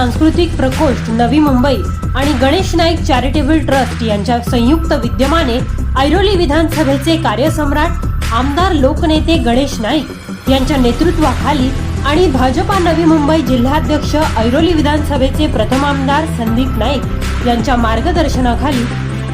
सांस्कृतिक प्रकोष्ठ नवी मुंबई आणि गणेश नाईक चॅरिटेबल ट्रस्ट यांच्या संयुक्त विद्यमाने ऐरोली विधानसभेचे कार्यसम्राट आमदार लोकनेते गणेश नाईक यांच्या नेतृत्वाखाली आणि भाजपा नवी मुंबई जिल्हाध्यक्ष ऐरोली विधानसभेचे प्रथम आमदार संदीप नाईक यांच्या मार्गदर्शनाखाली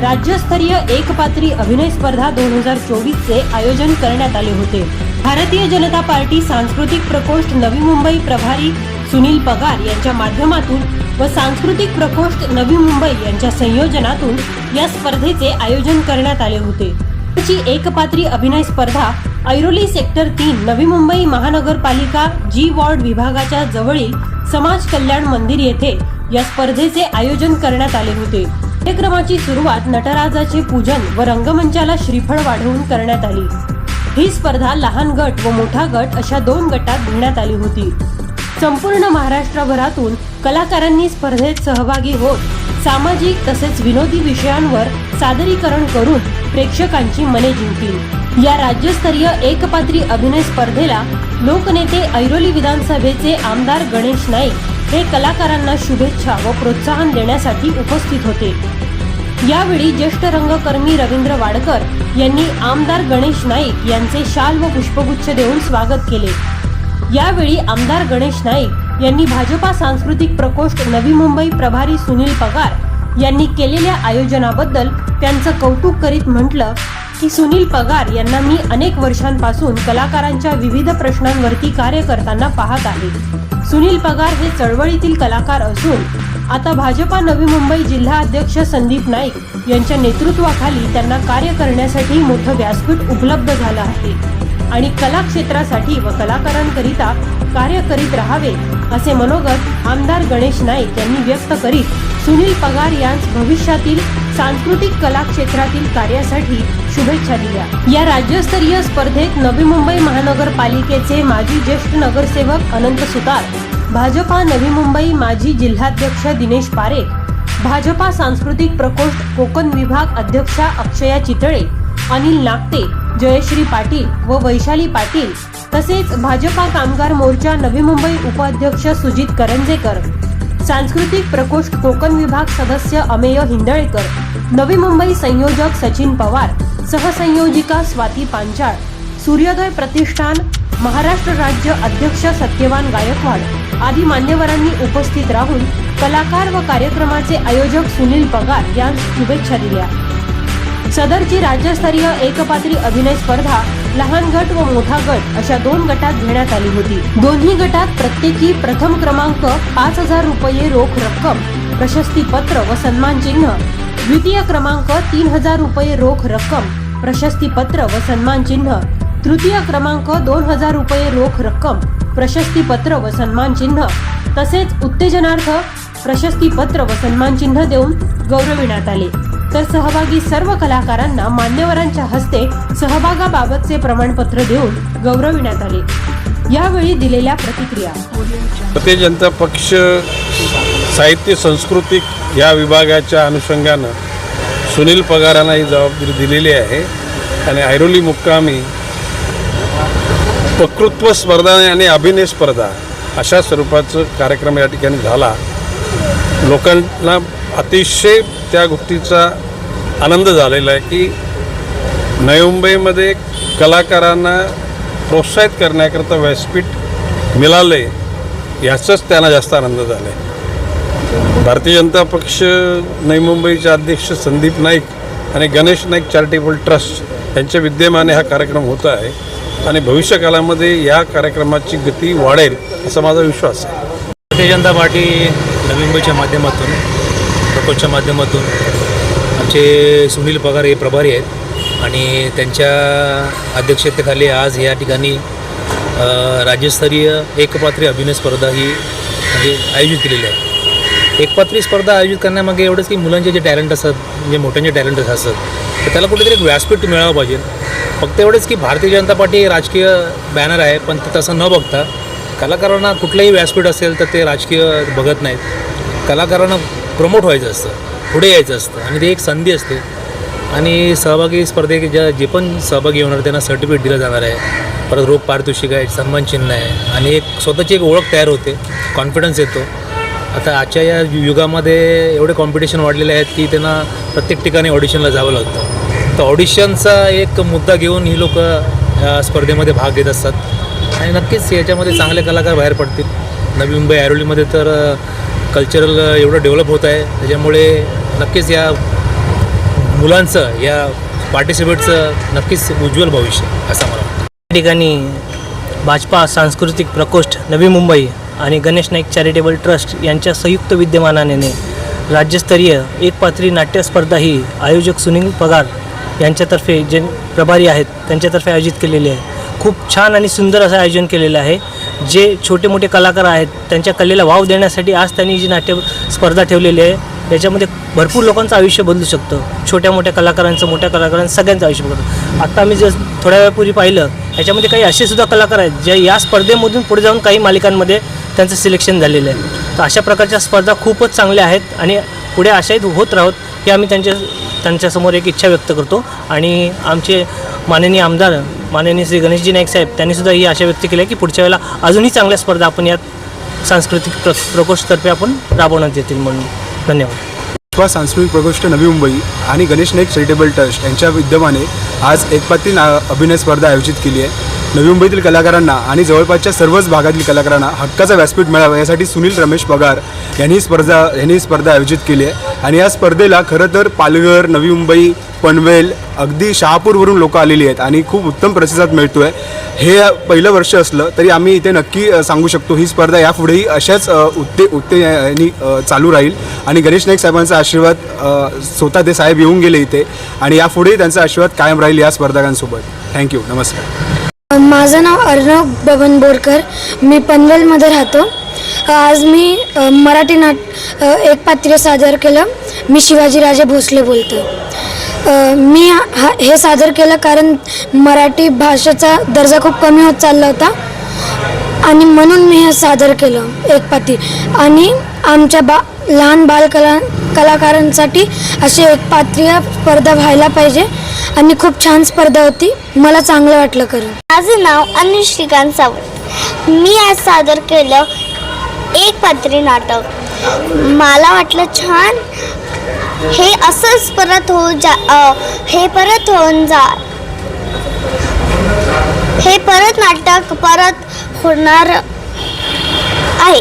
राज्यस्तरीय एकपात्री अभिनय स्पर्धा दोन हजार चोवीसचे आयोजन करण्यात आले होते. भारतीय जनता पार्टी सांस्कृतिक प्रकोष्ठ नवी मुंबई प्रभारी सुनील पगार यांच्या माध्यमातून व सांस्कृतिक प्रकोष्ठ नवी मुंबई यांच्या संयोजनातून या स्पर्धेचे आयोजन करण्यात आले होते. ची एकपात्री अभिनय स्पर्धा ऐरोली सेक्टर तीन नवी मुंबई महानगरपालिका जी वॉर्ड विभागाच्या जवळील समाज कल्याण मंदिर येथे या स्पर्धेचे आयोजन करण्यात आले होते. कार्यक्रमाची सुरुवात नटराजाचे पूजन व रंगमंचाला श्रीफळ वाढवून करण्यात आली. ही स्पर्धा लहान गट व मोठा गट अशा दोन गटात घेण्यात आली होती. संपूर्ण महाराष्ट्रभरातून कलाकारांनी स्पर्धेत सहभागी होत सामाजिक तसेच विनोदी विषयांवर सादरीकरण करून प्रेक्षकांची मने जिंकली. या राज्यस्तरीय एकपात्री अभिनय स्पर्धेला लोकनेते ऐरोली विधानसभेचे आमदार गणेश नाईक हे कलाकारांना शुभेच्छा व प्रोत्साहन देण्यासाठी उपस्थित होते. यावेळी ज्येष्ठ रंगकर्मी रवींद्र वाडकर यांनी आमदार गणेश नाईक यांचे शाल व पुष्पगुच्छ देऊन स्वागत केले. यावेळी आमदार गणेश नाईक यांनी भाजपा सांस्कृतिक प्रकोष्ठ नवी मुंबई प्रभारी सुनील पगार यांनी केलेल्या आयोजनाबद्दल त्यांचं कौतुक करीत म्हटलं की सुनील पगार यांना मी अनेक वर्षांपासून कलाकारांच्या विविध प्रश्नांवरती कार्य करताना पाहत आहे. सुनील पगार हे चळवळीतील कलाकार असून आता भाजपा नवी मुंबई जिल्हा अध्यक्ष संदीप नाईक यांच्या नेतृत्वाखाली त्यांना कार्य करण्यासाठी मोठं व्यासपीठ उपलब्ध झालं आहे. आणि कला क्षेत्रासाठी व कलाकारांकरिता कार्य करीत राहावे असे मनोगत आमदार गणेश नाईक यांनी व्यक्त करीत सुनील पगार यांस भविष्यातील सांस्कृतिक कला क्षेत्रातील कार्यासाठी शुभेच्छा दिल्या. या राज्यस्तरीय स्पर्धेत नवी मुंबई महानगरपालिकेचे माजी ज्येष्ठ नगरसेवक अनंत सुतार भाजपा नवी मुंबई माजी जिल्हाध्यक्ष दिनेश पारेख भाजपा सांस्कृतिक प्रकोष्ठ कोकण विभाग अध्यक्षा अक्षया चितळे अनिल नागते जयश्री पाटील व वैशाली पाटील तसेच भाजपा कामगार मोर्चा नवी मुंबई उपाध्यक्ष सुजित करंजेकर सांस्कृतिक प्रकोष्ठ कोकण विभाग सदस्य अमेय हिंदळेकर नवी मुंबई संयोजक सचिन पवार सहसंयोजिका स्वाती पांचाळ सूर्योदय प्रतिष्ठान महाराष्ट्र राज्य अध्यक्ष सत्यवान गायकवाड आदी मान्यवरांनी उपस्थित राहून कलाकार व कार्यक्रमाचे आयोजक सुनील पगार यांस शुभेच्छा दिल्या. सदरची राज्यस्तरीय एकपात्री अभिनय स्पर्धा लहान गट व मोठा गट अशा दोन गटात घेण्यात आली होती. दोन्ही गटात प्रत्येकी प्रथम क्रमांक पाच हजार रुपये रोख रक्कम प्रशस्ती पत्र व सन्मान चिन्ह. द्वितीय क्रमांक तीन हजार रुपये रोख रक्कम प्रशस्ती पत्र व सन्मान चिन्ह. तृतीय क्रमांक दोन हजार रुपये रोख रक्कम प्रशस्तीपत्र व सन्मान चिन्ह. तसेच उत्तेजनार्थ प्रशस्तीपत्र व सन्मान चिन्ह देऊन गौरविण्यात आले. तर सहभागी सर्व कलाकारांना मान्यवरांच्या हस्ते सहभागाबाबतचे प्रमाणपत्र देऊन गौरविण्यात आले. यावेळी दिलेल्या प्रतिक्रिया. भारतीय जनता पक्ष साहित्य सांस्कृतिक या विभागाच्या अनुषंगानं सुनील पगारांना ही जबाबदारी दिलेली आहे. आणि ऐरोली मुक्कामी वक्तृत्व स्पर्धा आणि अभिनय स्पर्धा अशा स्वरूपाचं कार्यक्रम या ठिकाणी झाला. लोकांना अतिशय त्या गोष्टीचा आनंद झालेला आहे की नवी मुंबईमध्ये कलाकारांना प्रोत्साहित करण्याकरता व्यासपीठ मिळाले याचाच त्यांना जास्त आनंद झाला आहे भारतीय जनता पक्ष नवी मुंबईचे अध्यक्ष संदीप नाईक आणि गणेश नाईक चॅरिटेबल ट्रस्ट यांच्या विद्यमाने हा कार्यक्रम होत आहे. आणि भविष्यकालामध्ये या कार्यक्रमाची गती वाढेल असा माझा विश्वास आहे. भारतीय जनता पार्टी नवी मुंबईच्या माध्यमातून प्रकोष्ठच्या माध्यमातून आमचे सुनील पगार हे प्रभारी आहेत आणि त्यांच्या अध्यक्षतेखाली आज या ठिकाणी राज्यस्तरीय एकपात्री अभिनय स्पर्धा ही म्हणजे आयोजित केलेली आहे. एकपात्री स्पर्धा आयोजित करण्यामागे एवढंच की मुलांचे जे टॅलेंट असतात म्हणजे मोठ्यांचे टॅलेंट असतात तर त्याला कुठेतरी एक व्यासपीठ मिळावं पाहिजे. फक्त एवढंच की भारतीय जनता पार्टी हे राजकीय बॅनर आहे पण ते तसं न बघता कलाकारांना कुठलंही व्यासपीठ असेल तर ते राजकीय बघत नाहीत. कलाकारांना प्रमोट व्हायचं असतं पुढे यायचं असतं आणि ते एक संधी असते. आणि सहभागी स्पर्धे ज्या जे पण सहभागी होणार त्यांना सर्टिफिकेट दिलं जाणार आहे. परत रोख पारितोषिक आहे सन्मान चिन्ह आहे आणि एक स्वतःची एक ओळख तयार होते कॉन्फिडन्स येतो. आता आजच्या या युगामध्ये एवढे कॉम्पिटिशन वाढलेले आहेत की त्यांना प्रत्येक ठिकाणी ऑडिशनला जावं लागतं. तर ऑडिशनचा एक मुद्दा घेऊन ही लोक स्पर्धेमध्ये भाग घेत असतात. आणि नक्कीच याच्यामध्ये चांगले कलाकार बाहेर पडतील. नवी मुंबई ऐरोलीमध्ये तर कल्चरल एवढं डेव्हलप होत आहे. त्याच्यामुळे नक्कीच या मुलांचं या पार्टिसिपेटचं नक्कीच उज्ज्वल भविष्य असं मला वाटतं. ठिकाणी भाजपा सांस्कृतिक प्रकोष्ठ नवी मुंबई आणि गणेश नाईक चॅरिटेबल ट्रस्ट यांच्या संयुक्त विद्यमानाने राज्यस्तरीय एक पात्री ही आयोजक सुनील पगार यांच्यातर्फे जे प्रभारी आहेत त्यांच्यातर्फे आयोजित केलेली आहे. खूप छान आणि सुंदर असं आयोजन केलेलं आहे. जे छोटे मोठे कलाकार आहेत त्यांच्या कलेला वाव देण्यासाठी आज त्यांनी जी नाट्य स्पर्धा ठेवलेली आहे याच्यामध्ये भरपूर लोकांचं आयुष्य बदलू शकतं. छोट्या मोठ्या कलाकारांचं मोठ्या कलाकारांचं सगळ्यांचं आयुष्य बदलतं आत्ता मी जर थोड्या वेळापूर्वी पाहिलं याच्यामध्ये काही असे सुद्धा कलाकार आहेत जे या स्पर्धेमधून पुढे जाऊन काही मालिकांमध्ये त्यांचं सिलेक्शन झालेलं आहे. तर अशा प्रकारच्या स्पर्धा खूपच चांगल्या आहेत आणि पुढे अशाही होत राहोत हे आम्ही त्यांच्या त्यांच्यासमोर एक इच्छा व्यक्त करतो. आणि आमचे माननीय आमदार माननीय श्री गणेशजी नाईक साहेब त्यांनीसुद्धा ही आशा व्यक्त केली आहे की पुढच्या वेळेला अजूनही चांगल्या स्पर्धा आपण यात सांस्कृतिक प्र प्रकोष्ठतर्फे आपण राबवण्यात येतील म्हणून धन्यवाद. किंवा सांस्कृतिक प्रकोष्ठ नवी मुंबई आणि गणेश नाईक चॅरिटेबल ट्रस्ट यांच्या विद्यमाने आज एकपातील अभिनय स्पर्धा आयोजित केली आहे. नवी मुंबईतील कलाकारांना आणि जवळपासच्या सर्वच भागातील कलाकारांना हक्काचा व्यासपीठ मिळावा यासाठी सुनील रमेश पगार यांनी स्पर्धा यांनी स्पर्धा आयोजित केली आहे. आणि या स्पर्धेला खरं तर पालघर नवी मुंबई पनवेल अगदी शहापूरवरून लोक आलेली आहेत आणि खूप उत्तम प्रतिसाद मिळतो आहे हे पहिलं वर्ष असलं तरी आम्ही इथे नक्की सांगू शकतो ही स्पर्धा यापुढेही अशाच उत्ते उत्ते यांनी चालू राहील. आणि गणेश नाईक साहेबांचा आशीर्वाद स्वतः ते साहेब येऊन गेले इथे. आणि यापुढेही त्यांचा आशीर्वाद कायम राहील या स्पर्धकांसोबत. थँक्यू. नमस्कार. माझं नाव अर्णव बबन बोरकर मी पनवेलमध्ये राहतो. आज मी मराठी नाट एक पात्र सादर केलं. मी शिवाजीराजे भोसले बोलतो. मी हा हे सादर केलं कारण मराठी भाषेचा दर्जा खूप कमी होत चालला होता. आणि म्हणून मी हे सादर केलं एक पाती आणि आमच्या बा लहान बालकला कलाकारांसाठी असे एक पात्रीय स्पर्धा व्हायला पाहिजे. आणि खूप छान स्पर्धा होती. मला चांगलं वाटलं करून माझं नाव अनिल श्रीकांत सावंत. मी आज सादर केलं एक पात्री नाटक. मला वाटलं छान. हे असंच परत हो जा अ, हे परत होऊन जा. हे परत नाटक परत होणार आहे.